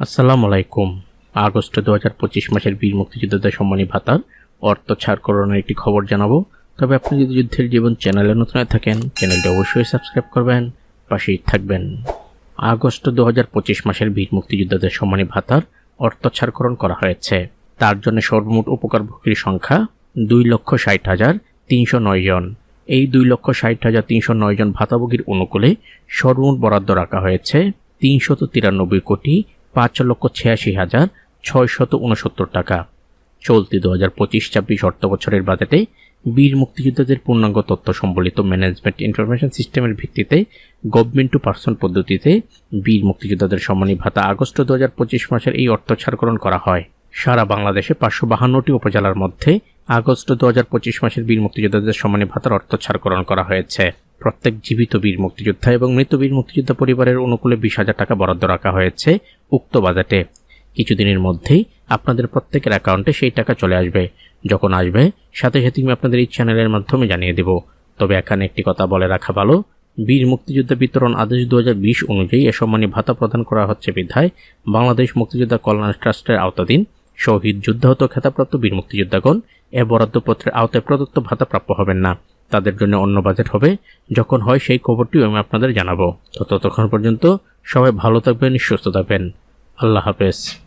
আসসালামু আলাইকুম আগস্ট দু হাজার পঁচিশ মাসের বীর মুক্তিযোদ্ধাদের সম্মানী ভাতার অর্থ ছাড়করণের একটি খবর জানাব। তবে আপনি যদি যুদ্ধের জীবন চ্যানেলে নতুন হয়ে থাকেন, চ্যানেলটি অবশ্যই সাবস্ক্রাইব করবেন, পাশেই থাকবেন। আগস্ট দু হাজার পঁচিশ মাসের বীর মুক্তিযোদ্ধাদের সম্মানী ভাতার অর্থ ছাড়করণ করা হয়েছে। তার জন্য সর্বমোট উপকারভোগীর সংখ্যা দুই লক্ষ ষাট হাজার তিনশো নয় জন। এই দুই লক্ষ ষাট হাজার তিনশো নয় জন ভাতাভোগীর অনুকূলে সর্বমোট বরাদ্দ রাখা হয়েছে তিনশত তিরানব্বই কোটি পাঁচ লক্ষ ছিয়াশি হাজার ছয়শত উনসত্তর টাকা। চলতি দু হাজার পঁচিশ ছাব্বিশ অর্থ বছরের বাজেটে বীর মুক্তিযোদ্ধাদের পূর্ণাঙ্গ তথ্য সম্বলিত ম্যানেজমেন্ট ইনফরমেশন সিস্টেমের ভিত্তিতে গভর্নমেন্ট টু পার্সন পদ্ধতিতে বীর মুক্তিযোদ্ধাদের সম্মানী ভাতা আগস্ট দু হাজার পঁচিশ মাসের এই অর্থ ছাড়করণ করা হয়। সারা বাংলাদেশে পাঁচশো বাহান্নটি উপজেলার মধ্যে আগস্ট দু হাজার পঁচিশ মাসের বীর মুক্তিযোদ্ধাদের সম্মানী ভাতার অর্থ ছাড়করণ করা হয়েছে। প্রত্যেক জীবিত বীর মুক্তিযোদ্ধা এবং মৃত বীর মুক্তিযোদ্ধা পরিবারের অনুকূলে বিশ হাজার টাকা বরাদ্দ রাখা হয়েছে উক্ত বাজেটে। কিছুদিনের মধ্যেই আপনাদের প্রত্যেকের অ্যাকাউন্টে সেই টাকা চলে আসবে। যখন আসবে, সাথে সাথে আমি আপনাদের এই চ্যানেলের মাধ্যমে জানিয়ে দেব। তবে এখানে একটি কথা বলে রাখা ভালো, বীর মুক্তিযোদ্ধা বিতরণ আদেশ দু হাজার বিশ অনুযায়ী এ সম্মানী ভাতা প্রদান করা হচ্ছে বিধায় বাংলাদেশ মুক্তিযোদ্ধা কল্যাণ ট্রাস্টের আওতাধীন শহীদ যুদ্ধাহত খেতাপ্রাপ্ত বীর মুক্তিযোদ্ধাগণ এ বরাদ্দপত্রের আওতায় প্রদত্ত ভাতা প্রাপ্য হবেন না। তাদের জন্য অন্য বাজেট হবে। যখন হয় সেই খবরটিও আমি আপনাদের জানাব। তো ততক্ষণ পর্যন্ত সবাই ভালো থাকবেন, সুস্থ থাকবেন। আল্লাহ হাফেজ।